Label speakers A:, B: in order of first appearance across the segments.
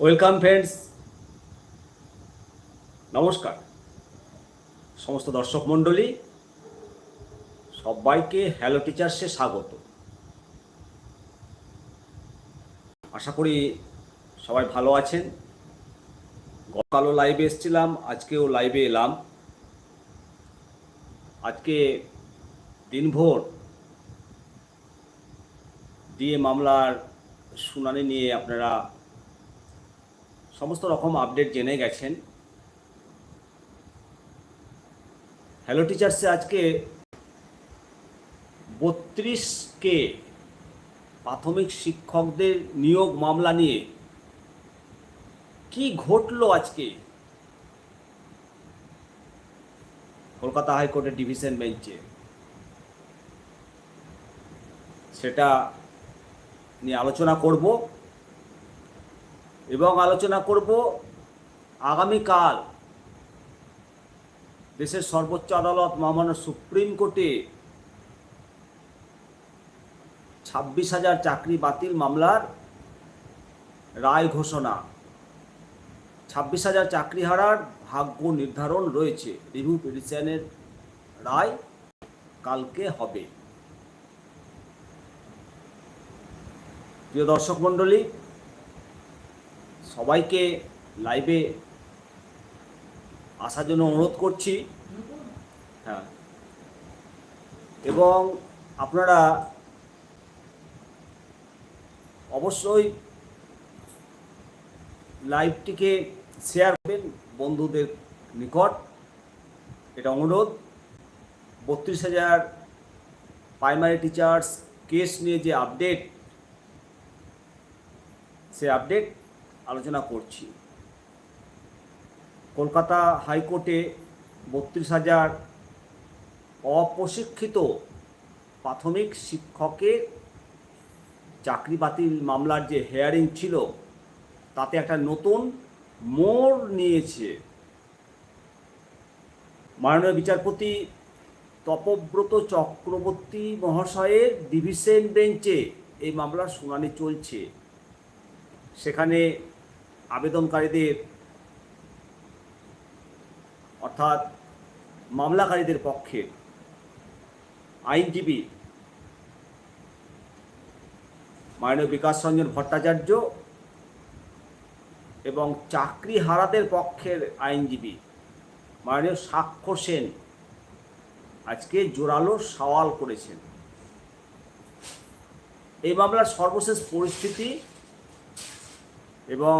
A: Welcome friends. নমস্কার। সমস্ত দর্শক মণ্ডলী, সবাইকে হ্যালো টিচার্সে স্বাগত। আশা করি সবাই ভালো আছেন। গতকালও লাইভে এসেছিলাম, আজকেও লাইভে এলাম। আজকে দিনভর দিয়ে মামলার শুনানি নিয়ে আপনারা সমস্ত রকম আপডেট জেনে গেছেন। হ্যালো টিচার্সে আজকে বত্রিশকে প্রাথমিক শিক্ষকদের নিয়োগ মামলা নিয়ে কি ঘটলো আজকে? কলকাতা হাইকোর্টের ডিভিশন বেঞ্চে। সেটা নিয়ে আলোচনা করব। এবং আলোচনা করব আগামীকাল দেশের সর্বোচ্চ আদালত মহামান্য সুপ্রিম কোর্টে ছাব্বিশ হাজার চাকরি বাতিল মামলার রায় ঘোষণা। ছাব্বিশ হাজার চাকরি হারার ভাগ্য নির্ধারণ রয়েছে। রিভিউ পিটিশনের রায় কালকে হবে। প্রিয় দর্শক মণ্ডলী সবাইকে লাইভে আসার জন্য অনুরোধ করছি। হ্যাঁ। এবং আপনারা অবশ্যই লাইভটিকে শেয়ার করবেন বন্ধুদের নিকট। এটা অনুরোধ। বত্রিশ হাজার প্রাইমারি টিচার্স কেস নিয়ে যে আপডেট সে আপডেট আলোচনা করছি। কলকাতা হাইকোর্টে বত্রিশ হাজার অপ্রশিক্ষিত প্রাথমিক শিক্ষকের চাকরি বাতিল মামলার যে হেয়ারিং ছিল, তাতে একটা নতুন মোড় নিয়েছে। মাননীয় বিচারপতি তপব্রত চক্রবর্তী মহাশয়ের ডিভিশন বেঞ্চে এই মামলার শুনানি চলছে। সেখানে আবেদনকারীদের, অর্থাৎ মামলাকারীদের পক্ষে আইনজীবী মাননীয় বিকাশ রঞ্জন ভট্টাচার্য এবং চাকরি হারাদের পক্ষের আইনজীবী মাননীয় সাক্ষ্য সেন আজকে জোরালো সওয়াল করেছেন। এই মামলার সর্বশেষ পরিস্থিতি এবং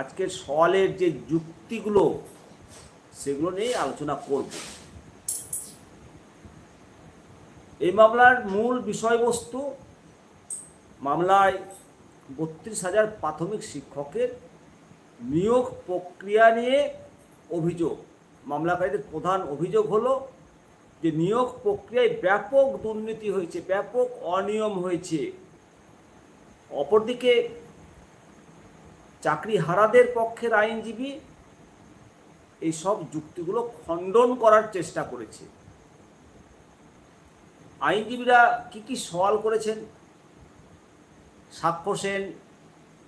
A: আজকের সওয়ালের যে যুক্তিগুলো, সেগুলো নিয়ে আলোচনা করব। এই মামলার মূল বিষয়বস্তু মামলায় বত্রিশ হাজার প্রাথমিক শিক্ষকের নিয়োগ প্রক্রিয়া নিয়ে অভিযোগ। মামলাকারীদের প্রধান অভিযোগ হলো যে নিয়োগ প্রক্রিয়ায় ব্যাপক দুর্নীতি হয়েছে, ব্যাপক অনিয়ম হয়েছে। অপরদিকে চাকরি হারাদের পক্ষের আইনজীবী এই সব যুক্তিগুলো খণ্ডন করার চেষ্টা করেছে। আইনজীবীরা কি কি সওয়াল করেছেন? সাক্ষ্য সেন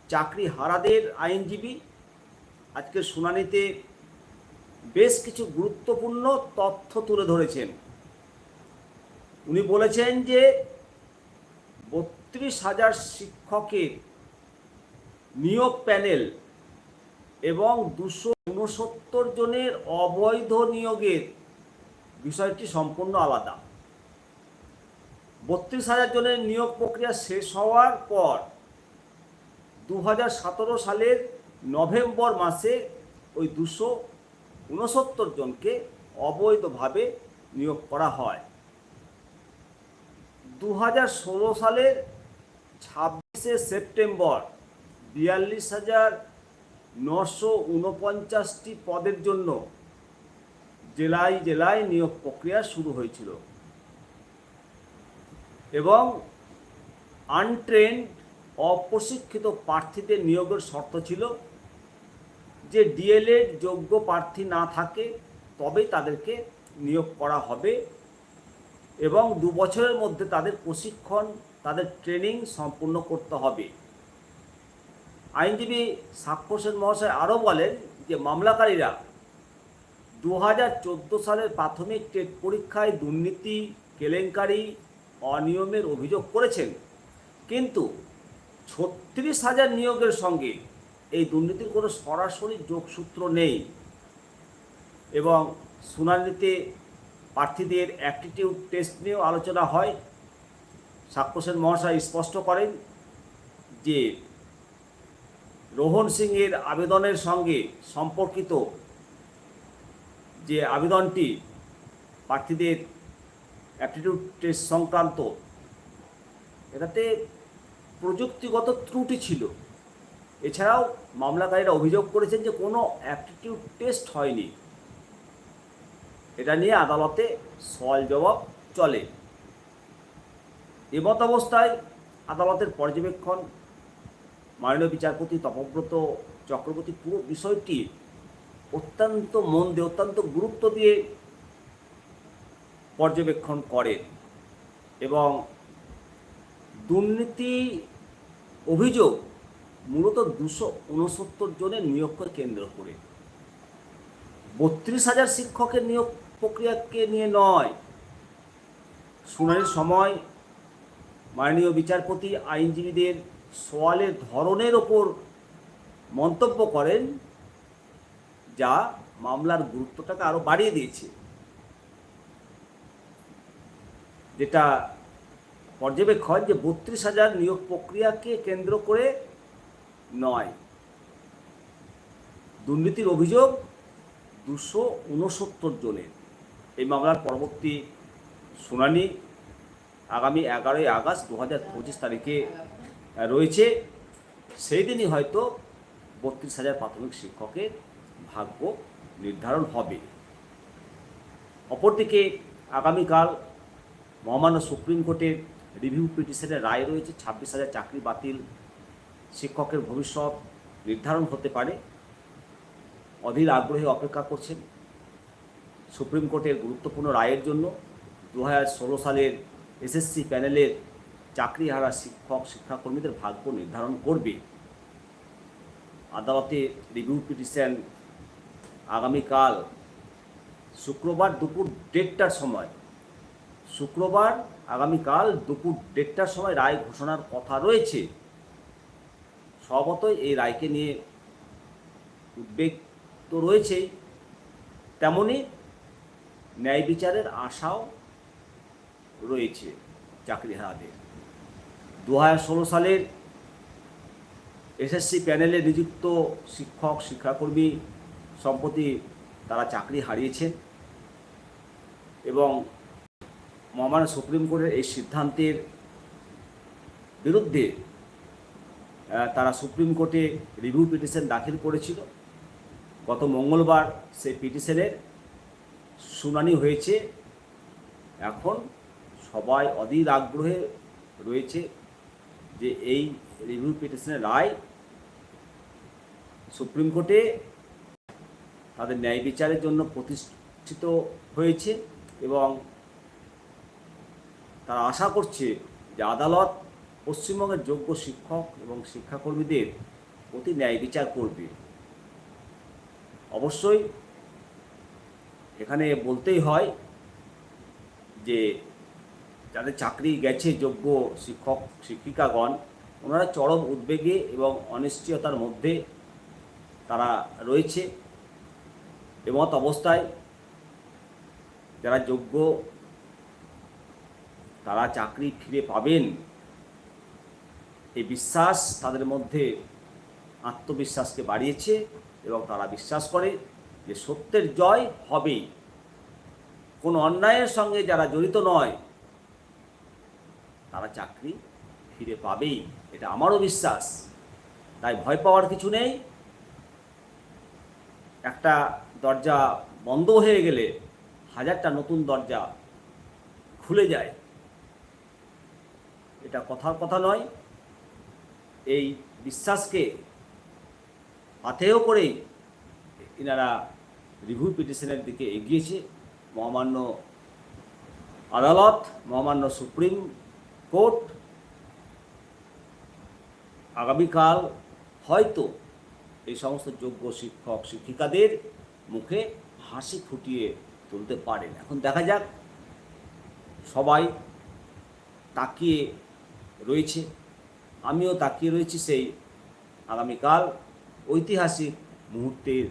A: চাকরি হারাদের আইনজীবী, আজকের শুনানিতে বেশ কিছু গুরুত্বপূর্ণ তথ্য তুলে ধরেছেন। উনি বলেছেন যে, বত্রিশ হাজার শিক্ষকের নিয়োগ প্যানেল এবং দুশো উনসত্তর জনের অবৈধ নিয়োগের বিষয়টি সম্পূর্ণ আলাদা। বত্রিশ হাজার জনের নিয়োগ প্রক্রিয়া শেষ হওয়ার পর দু হাজার সতেরো সালের নভেম্বর মাসে ওই দুশো উনসত্তর জনকে অবৈধভাবে নিয়োগ করা হয়। দু হাজার ষোলো সালের ছাব্বিশে সেপ্টেম্বর বিয়াল্লিশ হাজার নশো উনপঞ্চাশটি পদের জন্য জেলায় জেলায় নিয়োগ প্রক্রিয়া শুরু হয়েছিল। এবং আনট্রেন্ড, অপ্রশিক্ষিত প্রার্থীদের নিয়োগের শর্ত ছিল যে ডিএলএড যোগ্য প্রার্থী না থাকে তবেই তাদেরকে নিয়োগ করা হবে এবং দু বছরের মধ্যে তাদের প্রশিক্ষণ, তাদের ট্রেনিং সম্পূর্ণ করতে হবে। আইনজীবী সাক্ষ্য সেন মহাশয় আরও বলেন যে মামলাকারীরা দু হাজার চোদ্দ সালের প্রাথমিক টেট পরীক্ষায় দুর্নীতি, কেলেঙ্কারি, অনিয়মের অভিযোগ করেছেন। কিন্তু ছত্রিশ হাজার নিয়োগের সঙ্গে এই দুর্নীতির কোনো সরাসরি যোগসূত্র নেই এবং শুনানিতে প্রার্থীদের অ্যাপটিটিউড টেস্ট নিয়েও আলোচনা হয়। সাক্ষ্য সেন মহাশয় স্পষ্ট করেন যে রোহন সিংয়ের আবেদনের সঙ্গে সম্পর্কিত যে আবেদনটি, প্রার্থীদের অ্যাপটিটিউড টেস্ট সংক্রান্ত, এটাতে প্রযুক্তিগত ত্রুটি ছিল। এছাড়াও মামলাকারীরা অভিযোগ করেছেন যে কোনো অ্যাপটিটিউড টেস্ট হয়নি। এটা নিয়ে আদালতে সওয়াল জবাব চলে। এমত অবস্থায় আদালতের পর্যবেক্ষণ মাননীয় বিচারপতি, তপব্রত চক্রবর্তী, পুরো বিষয়টি অত্যন্ত মন দিয়ে, অত্যন্ত গুরুত্ব দিয়ে পর্যবেক্ষণ করেন এবং দুর্নীতি অভিযোগ মূলত দুশো উনসত্তর জনের নিয়োগকে কেন্দ্র করে। বত্রিশ হাজার শিক্ষকের নিয়োগ প্রক্রিয়াকে নিয়ে নয়। শুনানির সময় মাননীয় বিচারপতি, আইনজীবীদের সওয়ালের ধরনের ওপর মন্তব্য করেন যা মামলার গুরুত্বটাকে আরও বাড়িয়ে দিয়েছে। যেটা পর্যবেক্ষণ যে বত্রিশ হাজার নিয়োগ প্রক্রিয়াকে কেন্দ্র করে নয়। দুর্নীতির অভিযোগ দুশো উনসত্তর জনের। এই মামলার পরবর্তী শুনানি আগামী এগারোই আগস্ট দু হাজার পঁচিশ তারিখে রয়েছে। সেই দিনই হয়তো বত্রিশ হাজার প্রাথমিক শিক্ষকের ভাগ্য নির্ধারণ হবে। অপরদিকে আগামীকাল মহামান্য সুপ্রিম কোর্টের রিভিউ পিটিশনের রায় রয়েছে, ছাব্বিশ হাজার চাকরি বাতিল শিক্ষকের ভবিষ্যৎ নির্ধারণ হতে পারে। অধীর আগ্রহে অপেক্ষা করছেন সুপ্রিম কোর্টের গুরুত্বপূর্ণ রায়ের জন্য। দু সালের এসএসসি প্যানেলের চাকরিহারা শিক্ষক, শিক্ষাকর্মীদের ভাগ্য নির্ধারণ করবে। আদালতে রিভিউ পিটিশন আগামীকাল শুক্রবার দুপুর দেড়টার সময়। শুক্রবার আগামীকাল দুপুর দেড়টার সময় রায় ঘোষণার কথা রয়েছে। স্বভাবতই এই রায়কে নিয়ে উদ্বেগ তো রয়েছেই। তেমনি ন্যায় বিচারের আশাও রয়েছে চাকরিহারাদের। দু হাজার ষোলো সালের এসএসসি প্যানেলে নিযুক্ত শিক্ষক, শিক্ষাকর্মী সম্প্রতি তারা চাকরি হারিয়েছেন এবং মহামান্য সুপ্রিম কোর্টের এই সিদ্ধান্তের বিরুদ্ধে তারা সুপ্রিম কোর্টে রিভিউ পিটিশন দাখিল করেছিল। গত মঙ্গলবার সেই পিটিশনের শুনানি হয়েছে। এখন সবাই অধীর আগ্রহে রয়েছে যে এই রিভিউ পিটিশনের রায় সুপ্রিম কোর্টে তাদের ন্যায় বিচারের জন্য প্রতিষ্ঠিত হয়েছে এবং তারা আশা করছে যে আদালত পশ্চিমবঙ্গের যোগ্য শিক্ষক এবং শিক্ষাকর্মীদের প্রতি ন্যায় বিচার করবে। অবশ্যই এখানে বলতেই হয় যে যাদের চাকরি গেছে যোগ্য শিক্ষক, শিক্ষিকাগণ, ওনারা চরম উদ্বেগে এবং অনিশ্চয়তার মধ্যে তারা রয়েছে। এমত অবস্থায় যারা যোগ্য, তারা চাকরি ফিরে পাবেন। এই বিশ্বাস তাদের মধ্যে আত্মবিশ্বাসকে বাড়িয়েছে এবং তারা বিশ্বাস করে যে সত্যের জয় হবেই। কোনো অন্যায়ের সঙ্গে যারা জড়িত নয় তারা চাকরি ফিরে পাবেই। এটা আমারও বিশ্বাস। তাই ভয় পাওয়ার কিছু নেই। একটা দরজা বন্ধ হয়ে গেলে হাজারটা নতুন দরজা খুলে যায়। এটা কথার কথা নয়। এই বিশ্বাসকে পাথেয় করেই এনারা রিভিউ পিটিশনের দিকে এগিয়েছে। মহামান্য আদালত, মহামান্য সুপ্রিম কোর্ট আগামীকাল হয়তো এই সমস্ত যোগ্য শিক্ষক, শিক্ষিকাদের মুখে হাসি ফুটিয়ে তুলতে পারেন। এখন দেখা যাক, সবাই তাকিয়ে রয়েছে। আমিও তাকিয়ে রয়েছি সেই আগামীকাল ঐতিহাসিক মুহূর্তের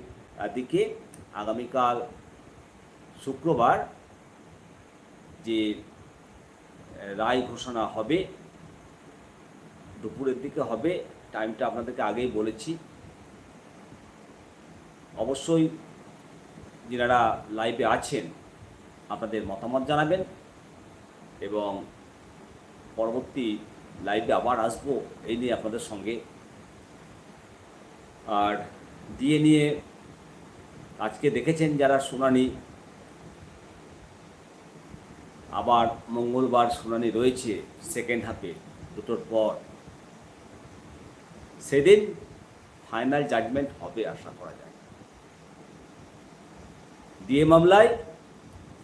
A: দিকে। আগামীকাল শুক্রবার যে রায় ঘোষণা হবে, দুপুরের দিকে হবে টাইমটা আপনাদেরকে আগেই বলেছি। অবশ্যই যারা লাইভে আছেন, আপনাদের মতামত জানাবেন এবং পরবর্তী লাইভে আবার আসব এই নিয়ে আপনাদের সঙ্গে। আর দিয়ে নিয়ে আজকে দেখেছেন যারা শুনানি আবার মঙ্গলবার শুনানি রয়েছে সেকেন্ড হাফে দুটোর পর। সেদিন ফাইনাল জাজমেন্ট হবে আশা করা যায়। দিয়ে মামলায়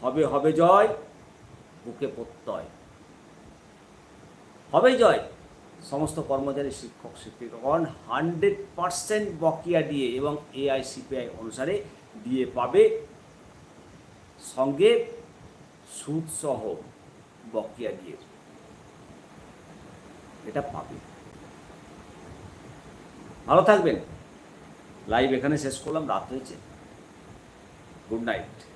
A: হবে হবে জয়, বুকে প্রত্যয়। হবে জয়, সমস্ত কর্মচারী, শিক্ষক, শিক্ষিকাগণ হান্ড্রেড পার্সেন্ট বকেয়া দিয়ে এবং এআইসিপিআই অনুসারে দিয়ে পাবে। সঙ্গে সুদসহ বকেয়া দিয়ে। এটা পাবে। ভালো থাকবেন। লাইভ এখানে শেষ করলাম। রাত হয়েছে। Good night